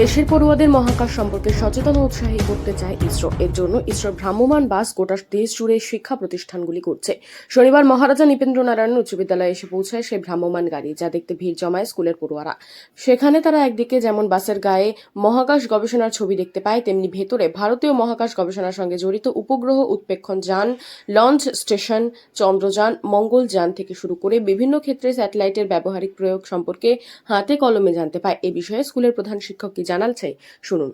দেশের পড়ুয়াদের মহাকাশ সম্পর্কে সচেতন উৎসাহী করতে চায় ইসরো। এর জন্য ইসরোর ভ্রাম্যমান বাস গোটা দেশ জুড়ে শিক্ষা প্রতিষ্ঠানগুলি করছে। শনিবার মহারাজা নৃপেন্দ্র নারায়ণ উচ্চ বিদ্যালয়ে এসে পৌঁছায় সেই ভ্রাম্যমাণ গাড়ি যা দেখতে ভিড় জমায় স্কুলের পড়ুয়ারা। সেখানে তারা একদিকে যেমন বাসের গায়ে মহাকাশ গবেষণার ছবি দেখতে পায়, তেমনি ভেতরে ভারতীয় মহাকাশ গবেষণার সঙ্গে জড়িত উপগ্রহ উৎপেক্ষণ যান, লঞ্চ স্টেশন, চন্দ্রযান মঙ্গলযান থেকে শুরু করে বিভিন্ন ক্ষেত্রে স্যাটেলাইটের ব্যবহারিক প্রয়োগ সম্পর্কে হাতে কলমে জানতে পায়। এ বিষয়ে স্কুলের প্রধান শিক্ষক কি জানালছে শুনুন।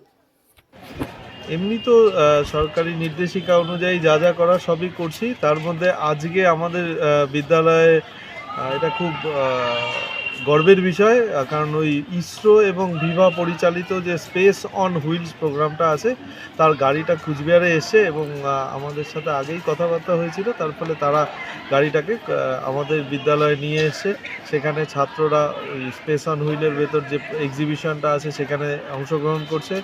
এমনি তো সরকারি নির্দেশিকা অনুযায়ী যা যা করা সবই করছি। তার মধ্যে আজকে আমাদের বিদ্যালয়ে এটা খুব গর্বের বিষয় কারণ ওই ইসরো এবং ভিভা পরিচালিত যে স্পেস অন হুইলস প্রোগ্রামটা আছে, তার গাড়িটা কুচবিহারে এসে এবং আমাদের সাথে আগেই কথাবার্তা হয়েছিল, তার ফলে তারা গাড়িটাকে আমাদের বিদ্যালয়ে নিয়ে এসে সেখানে ছাত্ররা ওই স্পেস অন হুইলের ভেতর যে এক্সিবিশনটা আছে, সেখানে অংশগ্রহণ করছে।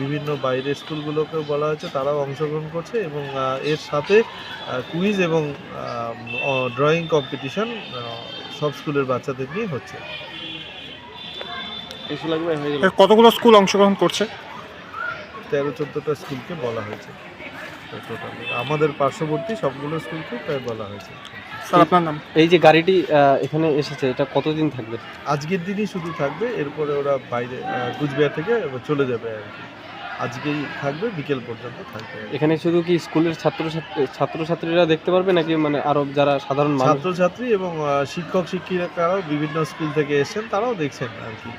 বিভিন্ন বাইরের স্কুলগুলোকেও বলা হয়েছে, তারাও অংশগ্রহণ করছে এবং এর সাথে কুইজ এবং ড্রয়িং কম্পিটিশন সব স্কুলের বাচ্চাদের নিয়ে হচ্ছে। কতগুলো স্কুল অংশগ্রহণ করছে? তেরো চোদ্দোটা স্কুলকে বলা হয়েছে। আমাদের পার্শ্ববর্তী সবগুলো স্কুলকে প্রায় বলা হয়েছে। স্যার আপনার নাম? এই যে গাড়িটি এখানে এসেছে এটা কতদিন থাকবে? আজকের দিনই শুধু থাকবে এরপরে ওরা বাইরে কুচবিহার থেকে চলে যাবে আর কি। আজকেই থাকবে বিকেল পর্যন্ত থাকবে। এখানে শুধু কি স্কুলের ছাত্র ছাত্রছাত্রীরা দেখতে পারবে নাকি মানে আরও যারা সাধারণ ছাত্রছাত্রী এবং শিক্ষক শিক্ষিকারাও বিভিন্ন স্কুল থেকে এসেছেন তারাও দেখছেন আর কি।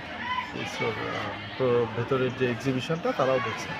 ভেতরের যে এক্সিবিশনটা তারাও দেখছেন।